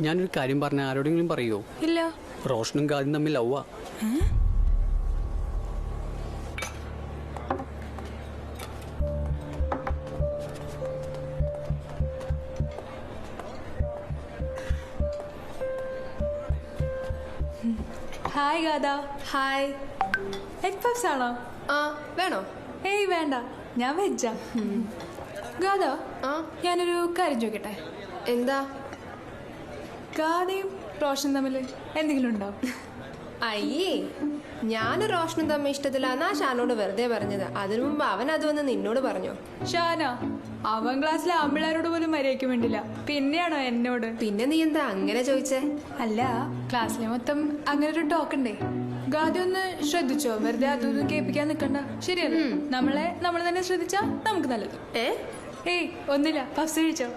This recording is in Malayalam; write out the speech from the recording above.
ഞാനൊരു കാര്യം പറഞ്ഞ ആരോടെങ്കിലും പറയോ? ഇല്ല. റോഷനും കാര്യം തമ്മിൽ ലവ്വാ ഹായ് ഗാദ. ഹായ്. എഗ് പഫ്സ് ആണോ? ആ വേണോ? ഏയ് വേണ്ട. ഞാൻ വെജാ ഗാദ ആ. ഞാനൊരു കാര്യം ചോദിക്കട്ടെ? എന്താ? ഗാദയും റോഷൻ തമ്മിൽ എന്തെങ്കിലും ഉണ്ടോ? അയ്യേ ഞാൻ റോഷനും തമ്മിൽ ഇഷ്ടത്തിലാന്നാ ഷാനോട് വെറുതെ പറഞ്ഞത്. അതിനു മുമ്പ് അവൻ അത് വന്ന് നിന്നോട് പറഞ്ഞു? ഷാന അവൻ ക്ലാസ്സിലെ ആമ്പിളാരോട് പോലും മര്യാദയ്ക്ക് വേണ്ടില്ല പിന്നെയാണോ എന്നോട്? പിന്നെ നീ എന്താ അങ്ങനെ ചോദിച്ചേ? അല്ല ക്ലാസ്സിലെ മൊത്തം അങ്ങനെ ഒരു ടോക്ക് ഉണ്ടേ. ഗാദി ഒന്ന് ശ്രദ്ധിച്ചോ? വെറുതെ അതൊന്നും കേൾപ്പിക്കാൻ നിൽക്കണ്ട ശരിയല്ല? നമ്മളെ നമ്മൾ തന്നെ ശ്രദ്ധിച്ചാ നമുക്ക് നല്ലത്. ഏ? ഏയ് ഒന്നില്ല പഫ്സ് കഴിച്ചോ?